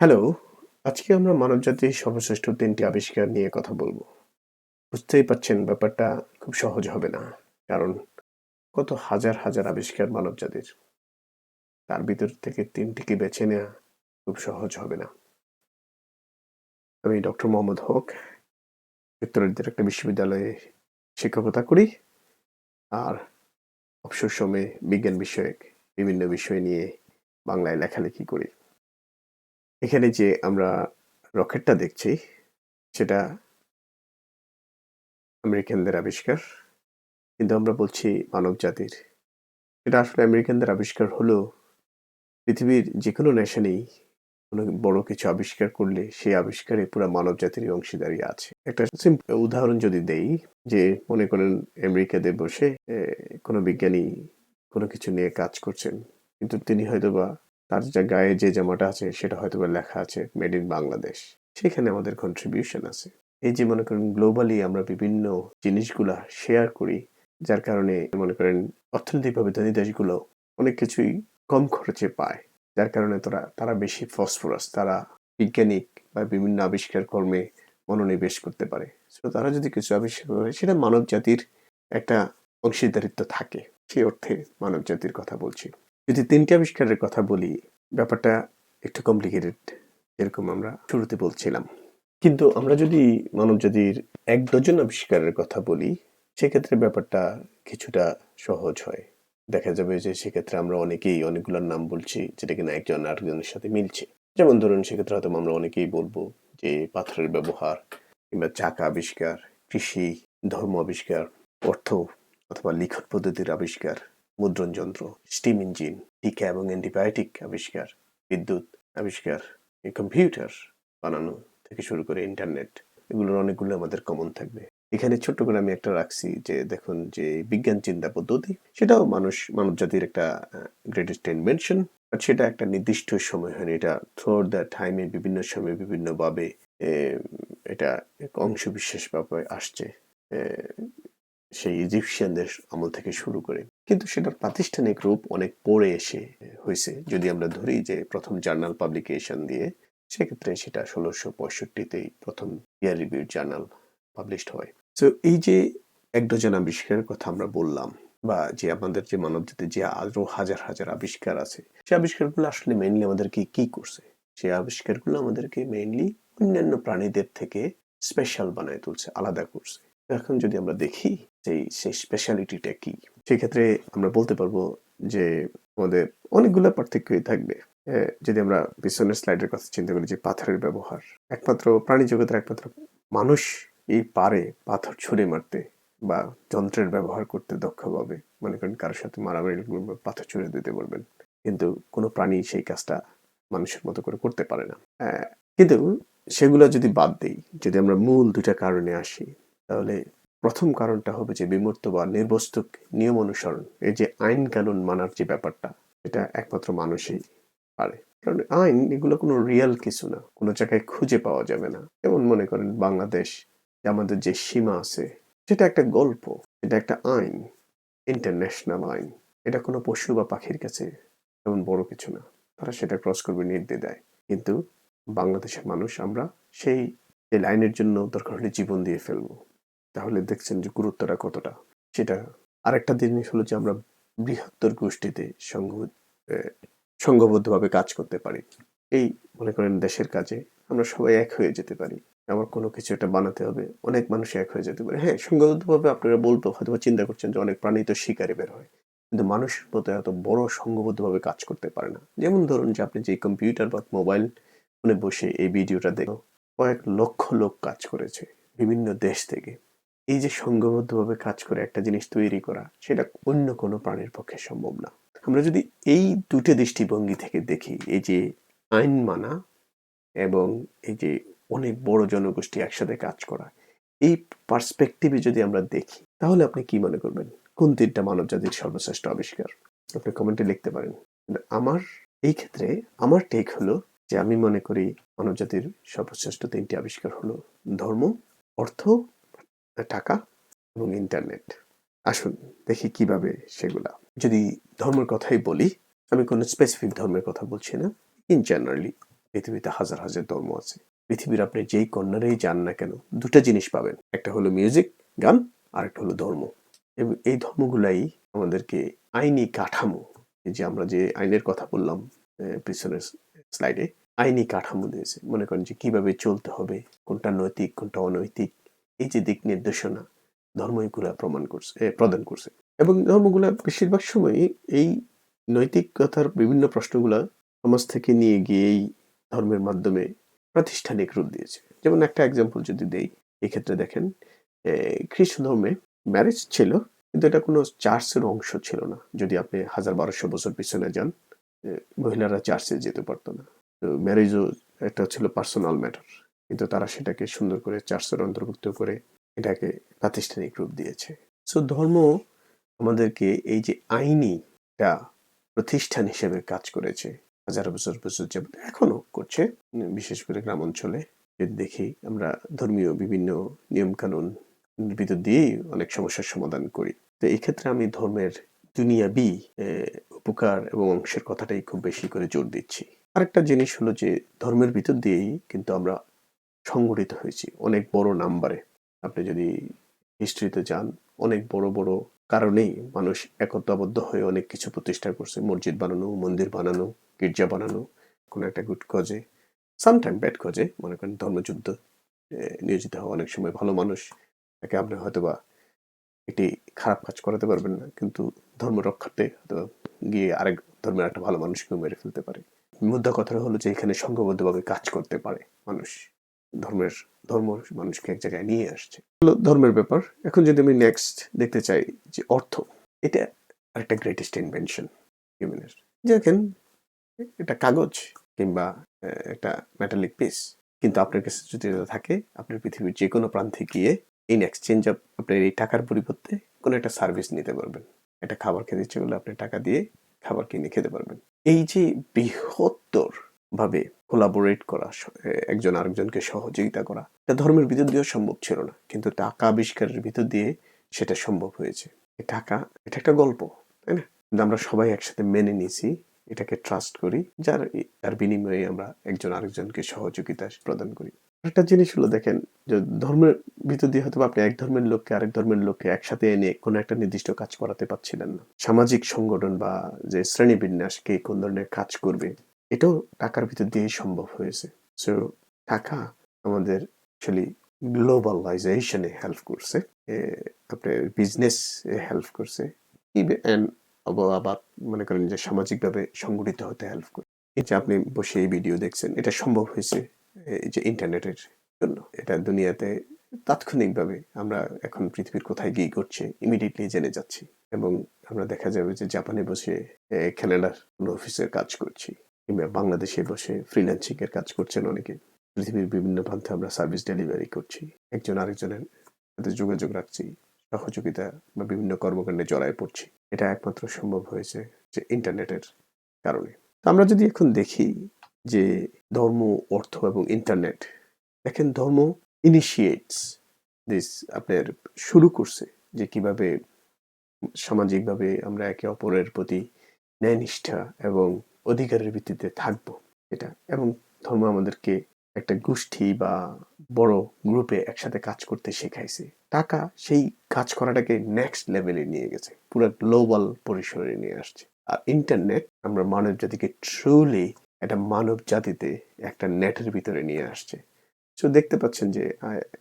Hello, আজকে আমরা মানবজাতির সর্বশ্রেষ্ঠ তিনটি আবিষ্কার নিয়ে কথা বলব বুঝতেই পারছেন ব্যাপারটা খুব সহজ হবে না। কারণ কত হাজার, হাজার আবিষ্কার মানবজাতির। তার ভিতর থেকে তিনটিকে বেছে নেয়া খুব সহজ হবে না। আমি ডক্টর মোহাম্মদ হক। যুক্তরাজ্যের একটা বিশ্ববিদ্যালয়ে শিক্ষকতা করি। আর অবসর সময়ে বিজ্ঞান বিষয়ক বিভিন্ন বিষয় নিয়ে বাংলায় লেখালেখি করি। এখানে যে আমরা রকেটটা দেখছি, সেটা আমেরিকানদের আবিষ্কার। কিন্তু আমরা বলছি মানবজাতির। এটা আসলে আমেরিকানদের আবিষ্কার হলেও পৃথিবীর যে কোনো নেশনেই কোনো বড় কিছু আবিষ্কার করলে সেই আবিষ্কারে পুরা মানবজাতিরই অংশীদারি আছে। একটা সিম্পল উদাহরণ যদি দেই, যে মনে করেন আমেরিকাতে বসে কোনো বিজ্ঞানী কোনো কিছু নিয়ে কাজ করছেন। কিন্তু তিনি হয়তোবা তার যা গায়ে যে জামাটা আছে, সেটা হয়তোবা লেখা আছে মেড ইন বাংলাদেশ। সেখানে আমাদের কন্ট্রিবিউশন আছে। এই যে মনে করেন গ্লোবালি আমরা বিভিন্ন জিনিসগুলা শেয়ার করি, যার কারণে মনে করেন, অর্থনৈতিকভাবে ধনী দেশগুলো অনেক কিছুই কম খরচে পায়। যার কারণে তারা তারা বেশি ফসফরাস তারা বিজ্ঞানিক বা বিভিন্ন আবিষ্কার কর্মে মনোনিবেশ করতে পারে। সো তারা যদি কিছু আবিষ্কার করে, সেটা মানব জাতির একটা অংশীদারিত্ব থাকে। সেই অর্থে মানব জাতির কথা বলছি। যদি ৩ টি আবিষ্কারের কথা বলি ব্যাপারটা একটু কমপ্লিকেটেড এরকম আমরা শুরুতে বলছিলাম। কিন্তু আমরা যদি মানব মানবজাতির এক ডজন আবিষ্কারের কথা বলি সেক্ষেত্রে ব্যাপারটা কিছুটা সহজ হয়। দেখা যাবে যে সেক্ষেত্রে আমরা অনেকেই অনেকগুলোর নাম বলছি যেটা কিনা একজন আরেকজনের সাথে মিলছে। যেমন ধরুন সেক্ষেত্রে হয়তো আমরা অনেকেই বলব যে পাথরের ব্যবহার কিংবা চাকা আবিষ্কার, কৃষি, ধর্ম আবিষ্কার, অর্থ অথবা লিখন পদ্ধতির আবিষ্কার, মুদ্রণ যন্ত্র, স্টিম ইঞ্জিন, টিকা এবং অ্যান্টিবায়োটিক আবিষ্কার, বিদ্যুৎ আবিষ্কার, কম্পিউটার বানানো থেকে শুরু করে ইন্টারনেট এগুলোর অনেকগুলো আমাদের কমন থাকবে। এখানে ছোট্ট করে আমি একটা রাখছি যে দেখুন যে বিজ্ঞান চিন্তা পদ্ধতি সেটাও মানুষ মানবজাতির একটা গ্রেটেস্ট ইনভেনশন বাট সেটা একটা নির্দিষ্ট সময় হয়নি এটা থ্রু আউট দ্য টাইমে বিভিন্ন সময়ে বিভিন্নভাবে এটা অংশ বিশেষভাবে আসছে। সেই ইজিপশিয়ানদের আমল থেকে শুরু করে। কিন্তু সেটার প্রাতিষ্ঠানিক রূপ অনেক পরে এসে হয়েছে যদি আমরা ধরি যে প্রথম জার্নাল পাবলিকেশন দিয়ে সেক্ষেত্রে সেটা ১৬৬৫তেই প্রথম পিয়ার রিভিউড জার্নাল পাবলিশড হয়। সো এই যে ১ ডজন আবিষ্কারের কথা আমরা বললাম বা যে আমাদের যে মানবজাতির যে আরও হাজার, হাজার আবিষ্কার আছে সে আবিষ্কারগুলো আসলে মেইনলি আমাদেরকে কি করছে? সেই আবিষ্কারগুলো আমাদেরকে মেইনলি অন্যান্য প্রাণীদের থেকে স্পেশাল বানায় তুলছে, আলাদা করছে। এখন যদি আমরা দেখি যে সেই স্পেশালিটিটা কি? সেক্ষেত্রে আমরা বলতে পারব যে আমাদের অনেকগুলো পার্থক্যই থাকবে। যদি আমরা পিছনের স্লাইডের কথা চিন্তা করি যে পাথরের ব্যবহার। একমাত্র প্রাণী জগতের একমাত্র মানুষ এই পারে পাথর ছুঁড়ে মারতে বা যন্ত্রের ব্যবহার করতে দক্ষ দক্ষভাবে। মনে করেন কারোর সাথে মারামারি পাথর ছুঁড়ে দিতে বলবেন। কিন্তু কোনো প্রাণী সেই কাজটা মানুষের মতো করে করতে পারে না। কিন্তু সেগুলা যদি বাদ দেই, যদি আমরা মূল দুটা কারণে আসি তাহলে প্রথম কারণটা হবে যে বিমূর্ত বা নির্বস্তুক নিয়ম অনুসরণ। এই যে আইন কানুন মানার যে ব্যাপারটা, এটা একমাত্র মানুষই পারে। কারণ আইন এগুলো কোনো রিয়াল কিছু না। কোনো জায়গায় খুঁজে পাওয়া যাবে না। যেমন মনে করেন বাংলাদেশ আমাদের যে সীমা আছে, সেটা একটা গল্প। এটা একটা আইন। ইন্টারন্যাশনাল আইন। এটা কোনো পশু বা পাখির কাছে তেমন বড় কিছু না। তারা সেটা ক্রস করবে নির্দ্বিধায়। কিন্তু বাংলাদেশের মানুষ, আমরা সেই লাইনের জন্য দরকার হলে জীবন দিয়ে ফেলব। তাহলে দেখছেন যে গুরুত্বটা কতটা। সেটা আরেকটা জিনিস হলো যে আমরা বৃহত্তর গোষ্ঠীতে সংঘ সংঘবদ্ধভাবে কাজ করতে পারি। এই মনে করেন দেশের কাজে আমরা সবাই এক হয়ে যেতে পারি। আমার কোনো কিছু একটা বানাতে হবে। অনেক মানুষ এক হয়ে যেতে পারে। হ্যাঁ, সংঘবদ্ধভাবে আপনারা বলতে হয়তোবা চিন্তা করছেন যে অনেক প্রাণী তো শিকারে বের হয়। কিন্তু মানুষের মতো এত বড় সংঘবদ্ধভাবে কাজ করতে পারে না। যেমন ধরুন যে আপনি যে কম্পিউটার বা মোবাইল ফোনে বসে এই ভিডিওটা দেখো কয়েক লক্ষ লোক কাজ করেছে বিভিন্ন দেশ থেকে। এই যে সংঘবদ্ধভাবে কাজ করে একটা জিনিস তৈরি করা সেটা অন্য কোনো প্রাণীর পক্ষে সম্ভব না। আমরা যদি এই ২ টা দৃষ্টিভঙ্গি থেকে দেখি এই যে আইন মানা এবং এই যে অনেক বড় জনগোষ্ঠী একসাথে কাজ করা। এই পার্সপেক্টিভে যদি আমরা দেখি তাহলে আপনি কি মনে করবেন? কোন তিনটা মানব জাতির সর্বশ্রেষ্ঠ আবিষ্কার? আপনি কমেন্টে লিখতে পারেন। আমার এই ক্ষেত্রে আমার টেক হলো যে আমি মনে করি মানবজাতির সর্বশ্রেষ্ঠ তিনটি আবিষ্কার হলো ধর্ম, অর্থ, টাকা এবং ইন্টারনেট। আসুন, দেখি কীভাবে সেগুলা। যদি ধর্মের কথাই বলি, আমি কোনো স্পেসিফিক ধর্মের কথা বলছি না। ইন জেনারেলি পৃথিবীতে হাজার হাজার ধর্ম আছে পৃথিবীর আপনি যেই কর্নারেই যান না কেন, দুটা জিনিস পাবেন একটা হলো মিউজিক গান আর একটা হলো ধর্ম এবং এই ধর্মগুলাই আমাদেরকে আইনি কাঠামো যে আমরা যে আইনের কথা বললাম পিছনের স্লাইডে আইনি কাঠামো দিয়েছে মনে করেন যে কীভাবে চলতে হবে, কোনটা নৈতিক, কোনটা অনৈতিক এই যে দিক নির্দেশনা ধর্মগুলা প্রমাণ করছে প্রদান করছে। এবং ধর্মগুলা বেশিরভাগ সময়ই এই নৈতিকতার বিভিন্ন প্রশ্নগুলা সমাজ থেকে নিয়ে গিয়ে এই ধর্মের মাধ্যমে প্রাতিষ্ঠানিক রূপ দিয়েছে। যেমন একটা এক্সাম্পল যদি দেই, এক্ষেত্রে দেখেন খ্রিস্ট ধর্মে ম্যারেজ ছিল, কিন্তু এটা কোনো চার্চের অংশ ছিল না। যদি আপনি হাজার বারোশো বছর পিছনে যান মহিলারা চার্চে যেতে পারতো না। তো ম্যারেজও একটা ছিল পার্সোনাল ম্যাটার কিন্তু তারা সেটাকে সুন্দর করে চার্চের অন্তর্ভুক্ত করে এটাকে প্রাতিষ্ঠানিক রূপ দিয়েছে। সো ধর্ম আমাদেরকে এই যে আইনি একটা প্রতিষ্ঠান হিসেবে কাজ করেছে, হাজার বছর বছর যাবত এখনও করছে, বিশেষ করে গ্রাম অঞ্চলে। যদি দেখি আমরা ধর্মীয় বিভিন্ন নিয়ম কানুন ভিতর দিয়েই অনেক সমস্যার সমাধান করি। তো এই ক্ষেত্রে আমি ধর্মের দুনিয়াবি উপকার এবং অংশের কথাটাই খুব বেশি করে জোর দিচ্ছি। আরেকটা জিনিস হলো যে ধর্মের ভিতর দিয়েই কিন্তু আমরা সংগঠিত হয়েছি অনেক বড় নাম্বারে। আপনি যদি হিস্ট্রিতে যান, অনেক বড় বড় কারণেই মানুষ একতাবদ্ধ হয়ে অনেক কিছু প্রতিষ্ঠা করছে। মসজিদ বানানো, মন্দির বানানো, গির্জা বানানো, কোনো একটা good cause sometime bad cause মনে করেন ধর্মযুদ্ধ নিয়োজিত হওয়া অনেক সময় ভালো মানুষ, তাকে আপনি হয়তোবা একটি খারাপ কাজ করাতে পারবেন না, কিন্তু ধর্ম হয়তো গিয়ে আরেক ধর্মের একটা ভালো মানুষকেও মেরে ফেলতে পারে। মুদ্রা কথাটা হলো যে, এখানে সংঘবদ্ধভাবে কাজ করতে পারে মানুষ। ধর্মের, ধর্ম মানুষকে এক জায়গায় নিয়ে আসছে। হলো ধর্মের ব্যাপার। এখন যদি আমি নেক্সট দেখতে চাই যে অর্থ, এটা আরেকটা গ্রেটেস্ট ইনভেনশন হিউম্যানের দেখেন এটা কাগজ কিংবা একটা মেটালিক পিস কিন্তু আপনার কাছে যদি এটা থাকে আপনি পৃথিবীর যে কোনো প্রান্তে গিয়ে ইন এক্সচেঞ্জ আপনার এই টাকার পরিবর্তে কোনো একটা সার্ভিস নিতে পারবেন। একটা খাবার খেতে ইচ্ছে করলে আপনি টাকা দিয়ে খাবার কিনে খেতে পারবেন। এই যে বৃহত্তর ভাবে কোলাবোরেট করা একজন আরেকজনকে সহযোগিতা করা, এটা ধর্মের ভিতর দিয়েও সম্ভব ছিল না। কিন্তু টাকা আবিষ্কারের ভিতর দিয়ে সেটা সম্ভব হয়েছে। টাকা, এটা একটা গল্প, তাই না? কিন্তু আমরা সবাই একসাথে মেনে নিয়েছি, এটাকে ট্রাস্ট করি, যার তার বিনিময়ে আমরা একজন আরেকজনকে সহযোগিতা প্রদান করি। একটা জিনিস হলো, দেখেন, যে ধর্মের ভিতর দিয়ে হয়তো আপনি এক ধর্মের লোককে আরেক ধর্মের লোককে একসাথে এনে কোনো একটা নির্দিষ্ট কাজ করাতে পারছিলেন না। সামাজিক সংগঠন বা যে শ্রেণীবিন্যাস কে কোন ধরনের কাজ করবে এটাও টাকার ভিতর দিয়েই সম্ভব হয়েছে। সো টাকা আমাদের অ্যাকচুয়ালি গ্লোবালাইজেশনে হেল্প করছে আপনার বিজনেস হেল্প করছে আবার মনে করেন যে সামাজিকভাবে সংগঠিত হতে হেল্প করে, এই যে আপনি বসে এই ভিডিও দেখছেন, এটা সম্ভব হয়েছে এই যে ইন্টারনেটের জন্য। এটা দুনিয়াতে তাৎক্ষণিকভাবে আমরা এখন পৃথিবীর কোথায় গিয়ে করছে ইমিডিয়েটলি জেনে যাচ্ছি। এবং আমরা দেখা যাবে যে জাপানে বসে কানাডার কোনো অফিসের কাজ করছি। কিংবা বাংলাদেশে বসে ফ্রিল্যান্সিং এর কাজ করছেন অনেকে। পৃথিবীর বিভিন্ন প্রান্তে আমরা সার্ভিস ডেলিভারি করছি। একজন আরেকজনের সাথে যোগাযোগ রাখছি, সহযোগিতা বা বিভিন্ন কর্মকাণ্ডে জড়ায় পড়ছি। এটা একমাত্র সম্ভব হয়েছে যে ইন্টারনেটের কারণে। আমরা যদি এখন দেখি যে ধর্ম, অর্থ এবং ইন্টারনেট দেখেন ধর্ম ইনিশিয়েটস দিস আপনার শুরু করছে যে কীভাবে সামাজিকভাবে আমরা একে অপরের প্রতি ন্যায়নিষ্ঠা এবং অধিকারের ভিত্তিতে থাকব এটা। এবং ধর্ম আমাদেরকে একটা গোষ্ঠী বা বড় গ্রুপে একসাথে কাজ করতে শেখাইছে। টাকা সেই কাজ করাটাকে নেক্সট লেভেলে নিয়ে গেছে। পুরো গ্লোবাল পরিসরে নিয়ে আসছে। আর ইন্টারনেট আমরা মানব জাতিকে ট্রুলি একটা মানব জাতিতে একটা নেটের ভিতরে নিয়ে আসছে। সো দেখতে পাচ্ছেন যে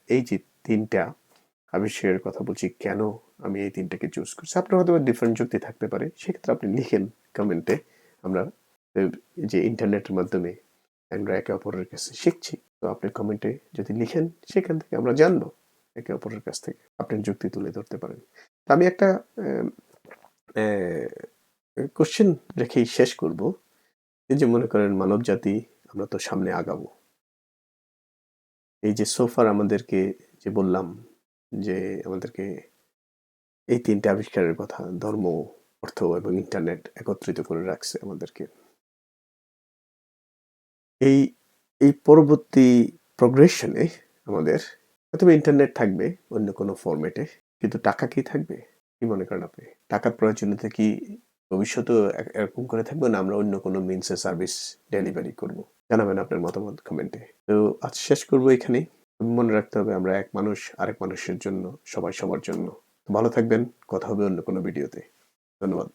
এই যে তিনটা আবিষ্কারের কথা বলছি, কেন আমি এই তিনটাকে চুজ করছি? আপনার হয়তো ডিফারেন্ট যুক্তি থাকতে পারে। সেক্ষেত্রে আপনি লিখেন কমেন্টে আমরা যে ইন্টারনেটের মাধ্যমে আমরা একে অপরের কাছে শিখছি। তো আপনি কমেন্টে যদি লিখেন, সেখান থেকে আমরা জানব একে অপরের কাছ থেকে। আপনি যুক্তি তুলে ধরতে পারেন। আমি একটা কোশ্চেন রেখেই শেষ করব। যে মনে করেন মানব জাতি, আমরা তো সামনে আগাবো। এই যে সোফার আমাদেরকে যে বললাম যে আমাদেরকে এই তিনটে আবিষ্কারের কথা, ধর্ম, অর্থ এবং ইন্টারনেট একত্রিত করে রাখছে আমাদেরকে। এই এই পরবর্তী প্রগ্রেশনে আমাদের হয়তো ইন্টারনেট থাকবে অন্য কোনো ফরম্যাটে কিন্তু টাকা কি থাকবে? কি মনে করেন আপনি? টাকার প্রয়োজনীয়তা কি ভবিষ্যতেও এরকম করে থাকবে না আমরা অন্য কোনো মিনসে সার্ভিস ডেলিভারি করব? জানাবেন আপনার মতামত কমেন্টে তো আজ শেষ করব এখানে মনে রাখতে হবে আমরা এক মানুষ, আরেক মানুষের জন্য, সবাই সবার জন্য। ভালো থাকবেন, কথা হবে অন্য কোনো ভিডিওতে ধন্যবাদ।